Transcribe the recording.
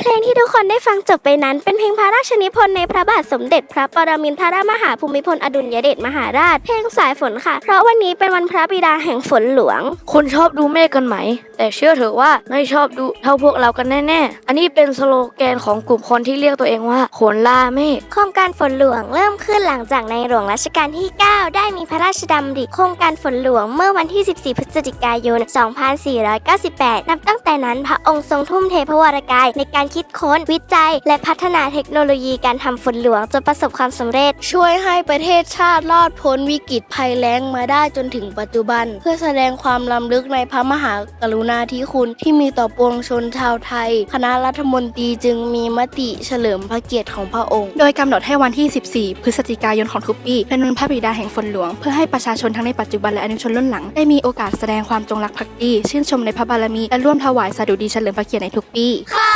เพลงที่ทุกคนได้ฟังจบไปนั้น เป็นเพลงพระราชนิพนธ์ในพระบาทสมเด็จ พระปรมินทรมหาภูมิพลอดุลยเดชมหาราช เพลงสายฝนค่ะ เพราะวันนี้เป็นวันพระบิดาแห่งฝนหลวงคุณชอบดูเมฆกันไหม แต่เชื่อเถอะว่าไม่ชอบดูเท่าพวกเรากันแน่ๆ อันนี้เป็นสโลแกนของกลุ่มคนที่เรียกตัวเองว่าโขนล่าเมฆ โครงการฝนหลวงเริ่มขึ้นหลังจากในหลวงรัชกาลที่ 9 ได้มีพระราชดำริโครงการฝนหลวงเมื่อวันที่ 14 พฤศจิกายน 2498 นับตั้งแต่นั้นพระองค์ทรงทุ่มเทพระวรกายในการคิดค้นวิจัย และพัฒนาเทคโนโลยีการทำฝนหลวงจนประสบความสำเร็จ ช่วยให้ประเทศชาติรอดพ้นวิกฤตภัยแล้งมาได้จนถึงปัจจุบัน เพื่อแสดงความล้ำลึกในพระมหากรุณาธิคุณที่มีต่อปวงชนชาวไทย คณะรัฐมนตรีจึงมีมติเฉลิมพระเกียรติของพระองค์ โดยกำหนดให้วันที่ 14 พฤศจิกายนของทุกปี เป็นวันพระบิดาแห่งฝนหลวง เพื่อให้ประชาชนทั้งในปัจจุบันและอนุชนรุ่นหลัง ได้มีโอกาสแสดงความจงรักภักดี ชื่นชมในพระบารมี และร่วมถวายสดุดีเฉลิมพระเกียรติในทุกปีขอ